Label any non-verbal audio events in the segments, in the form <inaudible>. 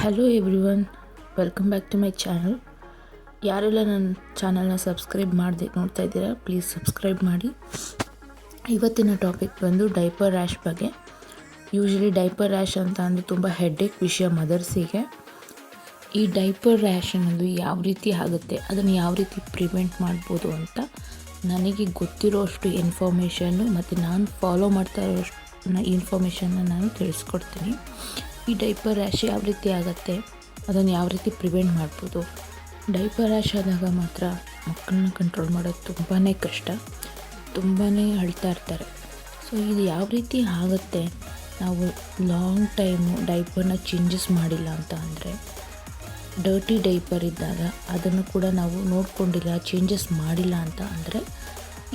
Hello everyone welcome back to my channel ಯಾರೆಲ್ಲ ನನ್ನ ಚಾನಲ್ನ ಸಬ್ಸ್ಕ್ರೈಬ್ ಮಾಡಿದೆ, ನೋಡ್ತಾ ಇದ್ದೀರಾ ಪ್ಲೀಸ್ ಸಬ್ಸ್ಕ್ರೈಬ್ ಮಾಡಿ. ಇವತ್ತಿನ ಟಾಪಿಕ್ ಬಂದು ಡೈಪರ್ ರ್ಯಾಶ್ ಬಗ್ಗೆ. ಯೂಶ್ವಲಿ ಡೈಪರ್ ರ್ಯಾಶ್ ಅಂತ ಅಂದರೆ ತುಂಬ ಹೆಡ್ಡೇಕ್ ವಿಷಯ ಮದರ್ಸಿಗೆ ಈ ಡೈಪರ್ ರ್ಯಾಶ್ ಅನ್ನೋದು ಯಾವ ರೀತಿ ಆಗುತ್ತೆ, ಅದನ್ನು ಯಾವ ರೀತಿ ಪ್ರಿವೆಂಟ್ ಮಾಡ್ಬೋದು ಅಂತ ನನಗೆ ಗೊತ್ತಿರೋ ಅಷ್ಟು ಇನ್ಫಾರ್ಮೇಷನ್ನು ಮತ್ತು ನಾನು ಫಾಲೋ ಮಾಡ್ತಾ ಇರೋಷ್ಟು ಇನ್ಫಾರ್ಮೇಷನ್ನ ನಾನು ತಿಳಿಸ್ಕೊಡ್ತೀನಿ. ಈ ಡೈಪರ್ ರ್ಯಾಶ್ ಯಾವ ರೀತಿ ಆಗುತ್ತೆ? ಅದನ್ನು ಯಾವ ರೀತಿ ಪ್ರಿವೆಂಟ್ ಮಾಡ್ಬೋದು? ಡೈಪರ್ ರ್ಯಾಶ್ ಆದಾಗ ಮಾತ್ರ ಮಕ್ಕಳನ್ನ ಕಂಟ್ರೋಲ್ ಮಾಡೋದು ತುಂಬಾ ಕಷ್ಟ. ತುಂಬಾ ಅಳ್ತಾ ಇರ್ತಾರೆ. ಸೊ ಇದು ಯಾವ ರೀತಿ ಆಗುತ್ತೆ? ನಾವು ಲಾಂಗ್ ಟೈಮು ಡೈಪರ್ನ ಚೇಂಜಸ್ ಮಾಡಿಲ್ಲ ಅಂತ ಅಂದರೆ ಡರ್ಟಿ ಡೈಪರ್ ಇದ್ದಾಗ ಅದನ್ನು ಕೂಡ ನಾವು ನೋಡ್ಕೊಂಡಿಲ್ಲ ಚೇಂಜಸ್ ಮಾಡಿಲ್ಲ ಅಂತ ಅಂದರೆ,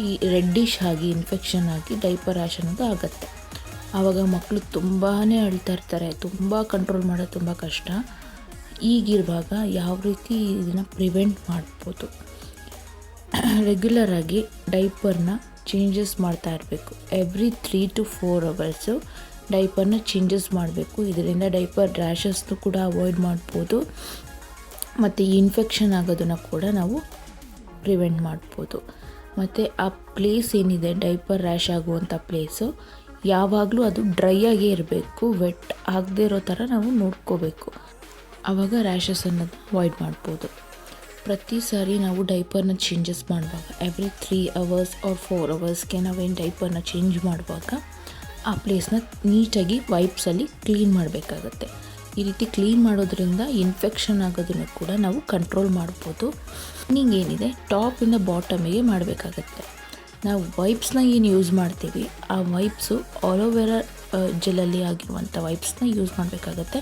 ಈ ರೆಡ್ಡಿಶ್ ಆಗಿ ಇನ್ಫೆಕ್ಷನ್ ಆಗಿ ಡೈಪರ್ ರ್ಯಾಶ್ ಅನ್ನೋದು ಆಗುತ್ತೆ. ಆವಾಗ ಮಕ್ಕಳು ತುಂಬಾ ಅಳ್ತಾ ಇರ್ತಾರೆ, ತುಂಬ ಕಂಟ್ರೋಲ್ ಮಾಡೋದು ತುಂಬ ಕಷ್ಟ. ಈಗಿರುವಾಗ ಯಾವ ರೀತಿ ಇದನ್ನು ಪ್ರಿವೆಂಟ್ ಮಾಡ್ಬೋದು? ರೆಗ್ಯುಲರಾಗಿ ಡೈಪರ್ನ ಚೇಂಜಸ್ ಮಾಡ್ತಾ ಇರಬೇಕು. Every three to four hours ಡೈಪರ್ನ changes ಮಾಡಬೇಕು. ಇದರಿಂದ ಡೈಪರ್ ರ್ಯಾಷಸ್ನು ಕೂಡ ಅವಾಯ್ಡ್ ಮಾಡ್ಬೋದು. ಮತ್ತು ಇನ್ಫೆಕ್ಷನ್ ಆಗೋದನ್ನು ಕೂಡ ನಾವು ಪ್ರಿವೆಂಟ್ ಮಾಡ್ಬೋದು. ಮತ್ತು ಆ ಪ್ಲೇಸ್ ಏನಿದೆ ಡೈಪರ್ ರ್ಯಾಶ್ ಆಗುವಂಥ ಪ್ಲೇಸು ಯಾವಾಗಲೂ ಅದು ಡ್ರೈ ಆಗೇ ಇರಬೇಕು ವೆಟ್ ಆಗದೇ ಇರೋ ಥರ ನಾವು ನೋಡ್ಕೋಬೇಕು. ಆವಾಗ ರ್ಯಾಷಸ್ ಅನ್ನೋದು ಅವಾಯ್ಡ್ ಮಾಡ್ಬೋದು. ಪ್ರತಿ ಸಾರಿ ನಾವು ಡೈಪರ್ನ ಚೇಂಜಸ್ ಮಾಡುವಾಗ every three hours or four ಅವರ್ಸ್ಗೆ ನಾವೇನು ಡೈಪರ್ನ ಚೇಂಜ್ ಮಾಡುವಾಗ, ಆ ಪ್ಲೇಸ್ನ ನೀಟಾಗಿ ವೈಪ್ಸಲ್ಲಿ ಕ್ಲೀನ್ ಮಾಡಬೇಕಾಗತ್ತೆ. ಈ ರೀತಿ ಕ್ಲೀನ್ ಮಾಡೋದ್ರಿಂದ ಇನ್ಫೆಕ್ಷನ್ ಆಗೋದನ್ನು ಕೂಡ ನಾವು ಕಂಟ್ರೋಲ್ ಮಾಡ್ಬೋದು. ಏನಿದೆ ಟಾಪಿಂದ ಬಾಟಮಿಗೆ ಮಾಡಬೇಕಾಗತ್ತೆ. ನಾವು ವೈಪ್ಸ್ನ ಏನು ಯೂಸ್ ಮಾಡ್ತೀವಿ, ಆ ವೈಪ್ಸು ಆಲೋವೆರಾ ಜೆಲಲ್ಲಿ ಆಗಿರುವಂಥ ವೈಪ್ಸ್ನ ಯೂಸ್ ಮಾಡಬೇಕಾಗತ್ತೆ.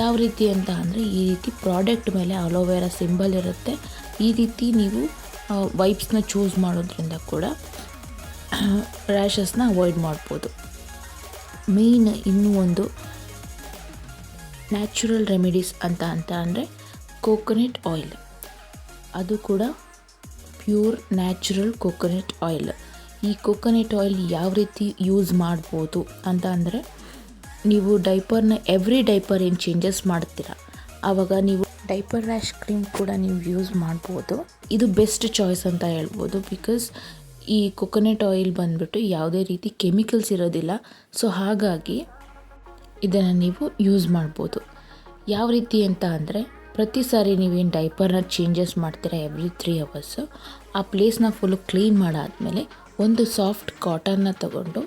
ಯಾವ ರೀತಿ ಅಂತ ಅಂದರೆ, ಈ ರೀತಿ ಪ್ರಾಡಕ್ಟ್ ಮೇಲೆ ಅಲೋವೆರಾ ಸಿಂಬಲ್ ಇರುತ್ತೆ. ಈ ರೀತಿ ನೀವು ವೈಪ್ಸ್ನ ಚೂಸ್ ಮಾಡೋದ್ರಿಂದ ಕೂಡ <clears throat> ರ್ಯಾಷಸ್ನ ಅವಾಯ್ಡ್ ಮಾಡ್ಬೋದು. ಮೇಯ್ನ್ ಇನ್ನೂ ಒಂದು ನ್ಯಾಚುರಲ್ ರೆಮಿಡೀಸ್ ಅಂತ ಅಂತ ಅಂದರೆ ಕೋಕೋನಟ್ ಆಯಿಲ್. ಅದು ಕೂಡ ಪ್ಯೂರ್ ನ್ಯಾಚುರಲ್ ಕೊಕೊನೆಟ್ ಆಯಿಲ್. ಈ ಕೊಕೊನೆಟ್ ಆಯಿಲ್ ಯಾವ ರೀತಿ ಯೂಸ್ ಮಾಡ್ಬೋದು ಅಂತ ಅಂದರೆ, ನೀವು ಡೈಪರ್ನ ಎವ್ರಿ ಡೈಪರ್ ಏನು ಚೇಂಜಸ್ ಮಾಡ್ತೀರ ಆವಾಗ ನೀವು ಡೈಪರ್ ರ್ಯಾಶ್ ಕ್ರೀಮ್ ಕೂಡ ನೀವು ಯೂಸ್ ಮಾಡ್ಬೋದು. ಇದು ಬೆಸ್ಟ್ ಚಾಯ್ಸ್ ಅಂತ ಹೇಳ್ಬೋದು ಬಿಕಾಸ್ ಈ ಕೊಕೊನಟ್ ಆಯಿಲ್ ಬಂದ್ಬಿಟ್ಟು ಯಾವುದೇ ರೀತಿ ಕೆಮಿಕಲ್ಸ್ ಇರೋದಿಲ್ಲ. ಸೊ ಹಾಗಾಗಿ ಇದನ್ನು ನೀವು ಯೂಸ್ ಮಾಡ್ಬೋದು. ಯಾವ ರೀತಿ ಅಂತ ಅಂದರೆ ಪ್ರತಿ ಸಾರಿ ನೀವೇನು ಡೈಪರ್ನ ಚೇಂಜಸ್ ಮಾಡ್ತೀರಾ ಎವ್ರಿ ತ್ರೀ ಅವರ್ಸು ಆ ಪ್ಲೇಸ್ನ ಫುಲ್ಲು ಕ್ಲೀನ್ ಮಾಡಾದಮೇಲೆ ಒಂದು ಸಾಫ್ಟ್ ಕಾಟನ್ನ ತಗೊಂಡು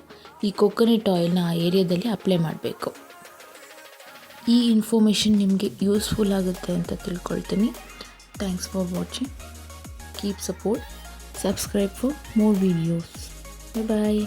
ಈ ಕೊಕೊನಟ್ ಆಯಿಲ್ನ ಆ ಏರಿಯಾದಲ್ಲಿ ಅಪ್ಲೈ ಮಾಡಬೇಕು. ಈ ಇನ್ಫಾರ್ಮೇಷನ್ ನಿಮಗೆ ಯೂಸ್ಫುಲ್ ಆಗುತ್ತೆ ಅಂತ ತಿಳ್ಕೊಳ್ತೀನಿ. Thanks for watching keep support subscribe for more videos bye